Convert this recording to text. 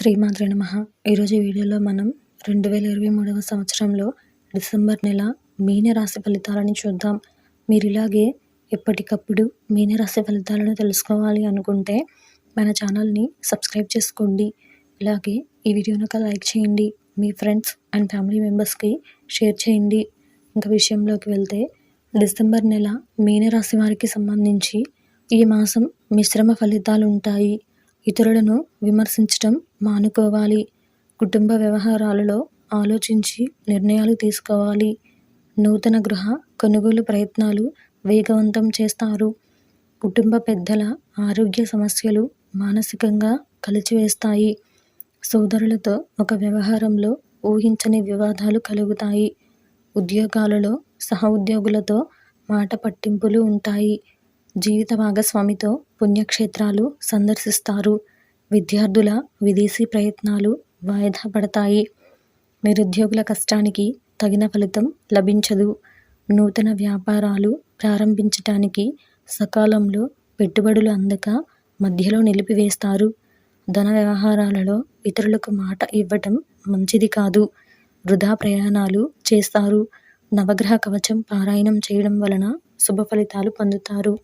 శ్రీమాత్రే నమ. ఈరోజు వీడియోలో మనం రెండు వేల ఇరవై మూడవ సంవత్సరంలో డిసెంబర్ నెల మీనరాశి ఫలితాలని చూద్దాం. మీరు ఇలాగే ఎప్పటికప్పుడు మీనరాశి ఫలితాలను తెలుసుకోవాలి అనుకుంటే మన ఛానల్ని సబ్స్క్రైబ్ చేసుకోండి. ఇలాగే ఈ వీడియోను ఒక లైక్ చేయండి. మీ ఫ్రెండ్స్ అండ్ ఫ్యామిలీ మెంబర్స్కి షేర్ చేయండి. ఇంకా విషయంలోకి వెళ్తే డిసెంబర్ నెల మీనరాశి వారికి సంబంధించి ఈ మాసం మిశ్రమ ఫలితాలు ఉంటాయి. ఇతరులను విమర్శించటం మానుకోవాలి. కుటుంబ వ్యవహారాలలో ఆలోచించి నిర్ణయాలు తీసుకోవాలి. నూతన గృహ కొనుగోలు ప్రయత్నాలు వేగవంతం చేస్తారు. కుటుంబ పెద్దల ఆరోగ్య సమస్యలు మానసికంగా కలిచివేస్తాయి. సోదరులతో ఒక వ్యవహారంలో ఊహించని వివాదాలు కలుగుతాయి. ఉద్యోగాలలో సహ ఉద్యోగులతో మాట పట్టింపులు ఉంటాయి. జీవిత భాగస్వామితో పుణ్యక్షేత్రాలు సందర్శిస్తారు. విద్యార్థుల విదేశీ ప్రయత్నాలు వాయిదా పడతాయి నిరుద్యోగుల కష్టానికి తగిన ఫలితం లభించదు. నూతన వ్యాపారాలు ప్రారంభించటానికి సకాలంలో పెట్టుబడులు అందక మధ్యలో నిలిపివేస్తారు. ధన వ్యవహారాలలో ఇతరులకు మాట ఇవ్వటం మంచిది కాదు. వృధా ప్రయాణాలు చేస్తారు. నవగ్రహ కవచం పారాయణం చేయడం వలన శుభ ఫలితాలు పొందుతారు.